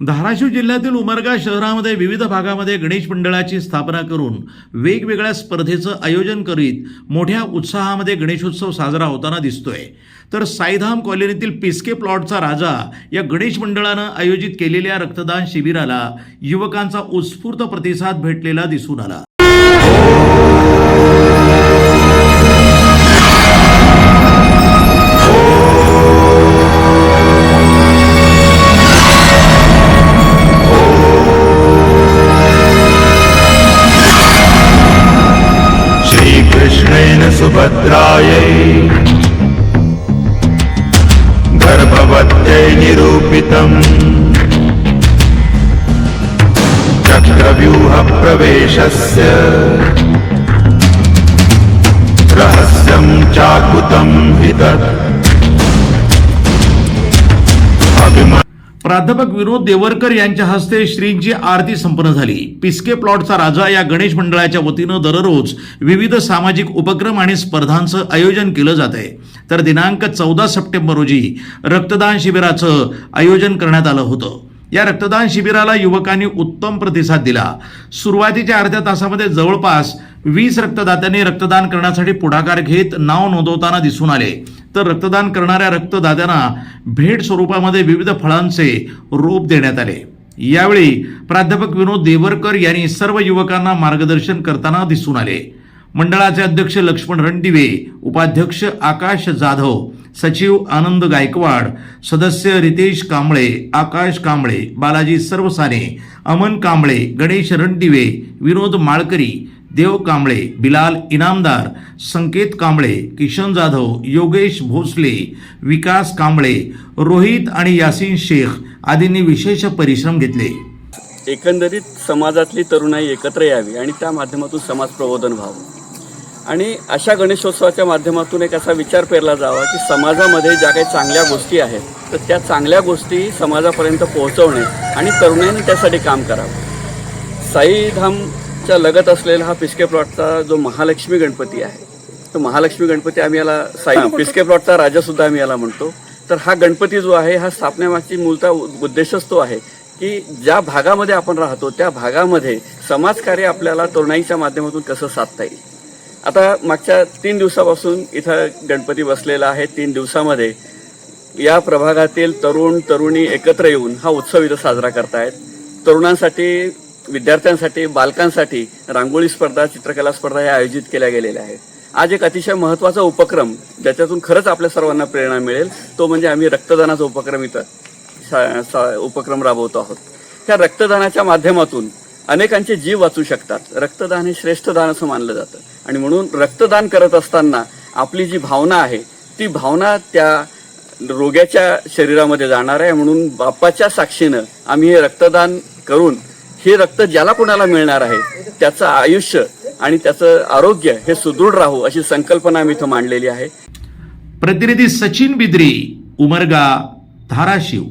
धाराशिव जिल्ह्यातील उमरगा शहरामध्ये विविध भागामध्ये गणेश मंडळाची स्थापना करून वेगवेगळ्या स्पर्धेचं आयोजन करीत मोठ्या उत्साहामध्ये गणेशोत्सव साजरा होताना दिसतोय. तर साईधाम कॉलनीतील पिस्के प्लॉटचा राजा या गणेश मंडळानं आयोजित केलेल्या रक्तदान शिबिराला युवकांचा उत्स्फूर्त प्रतिसाद भेटलेला दिसून आला. सुभद्रायै गर्भवत्यै निरूपितम्। चक्रव्यूहप्रवेशस्य रहस्यं चाकुतं हि तत्। प्राध्यापक विनोद देवरकर यांच्या हस्ते श्रींची आरती संपन्न झाली. पिस्के प्लॉटचा राजा या गणेश मंडळाच्या वतीनं दररोज विविध सामाजिक उपक्रम आणि स्पर्धांचं आयोजन केलं जात आहे तर दिनांक चौदा सप्टेंबर रोजी रक्तदान शिबिराचं आयोजन करण्यात आलं होतं. या रक्तदान शिबिराला युवकांनी उत्तम प्रतिसाद दिला. सुरुवातीच्या अर्ध्या तासामध्ये जवळपास वीस रक्तदात्यांनी रक्तदान करण्यासाठी पुढाकार घेत नाव नोंदवताना दिसून आले. तर रक्तदान करणाऱ्या रक्तदात्यांना भेट स्वरूपामध्ये विविध फळांचे रोप देण्यात आले. यावेळी प्राध्यापक विनोद देवरकर यांनी सर्व युवकांना मार्गदर्शन करताना दिसून आले. मंडळाचे अध्यक्ष लक्ष्मण रणदिवे उपाध्यक्ष आकाश जाधव सचिव आनंद गायकवाड सदस्य रितेश कांबळे आकाश कांबळे बालाजी सर्वसाने अमन कांबळे गणेश रणदिवे विनोद माळकरी देव कांबळे बिलाल इनामदार संकेत कांबळे किशन जाधव योगेश भोसले विकास कांबळे रोहित आणि यासिन शेख आदींनी विशेष परिश्रम घेतले. एकंदरीत समाजातली तरुणाई एकत्र यावी आणि त्या माध्यमातून समाज प्रबोधन व्हावं. आणि अशा गणेशोत्सवाच्या माध्यमातून एक असा विचार पेरला जावा की समाजामध्ये ज्या काही चांगल्या गोष्टी आहेत तर त्या चांगल्या गोष्टी समाजापर्यंत पोहोचवणे आणि तरुणांनी त्यासाठी काम करावं. साईधामच्या लगत असलेला हा पिस्के प्लॉटचा जो महालक्ष्मी गणपती आहे तो महालक्ष्मी गणपती आम्ही याला साई पिस्के प्लॉटचा राजा सुद्धा आम्ही याला म्हणतो. तर हा गणपती जो आहे हा स्थापनेमागची मूलता उद्देशच तो आहे की ज्या भागामध्ये आपण राहतो त्या भागामध्ये समाजकार्य आपल्याला तरुणाईच्या माध्यमातून कसं साधता येईल. आता मागच्या तीन दिवसापासून इथं गणपती बसलेला आहे तीन दिवसामध्ये. या प्रभागातील तरुण तरुणी एकत्र येऊन हा उत्सव इथं साजरा करतायत. तरुणांसाठी विद्यार्थ्यांसाठी बालकांसाठी रांगोळी स्पर्धा चित्रकला स्पर्धा ह्या आयोजित केल्या गेलेल्या आहेत. आज एक अतिशय महत्त्वाचा उपक्रम ज्याच्यातून खरंच आपल्या सर्वांना प्रेरणा मिळेल. तो म्हणजे आम्ही रक्तदानाचा उपक्रम इथं उपक्रम राबवतो आहोत. त्या रक्तदानाच्या माध्यमातून अनेकांचे जीव वाचू शकतात. रक्तदान हे श्रेष्ठ दान असं मानलं जातं. आणि म्हणून रक्तदान करत असताना आपली जी भावना आहे ती भावना त्या रोग्याच्या शरीरामध्ये जाणार आहे. म्हणून बाप्पाच्या साक्षीनं आम्ही हे रक्तदान करून हे रक्त ज्याला कोणाला मिळणार आहे त्याचं आयुष्य आणि त्याचं आरोग्य हे सुदृढ राहू अशी संकल्पना आम्ही इथं मांडलेली आहे. प्रतिनिधी सचिन बिद्री उमरगा धाराशिव.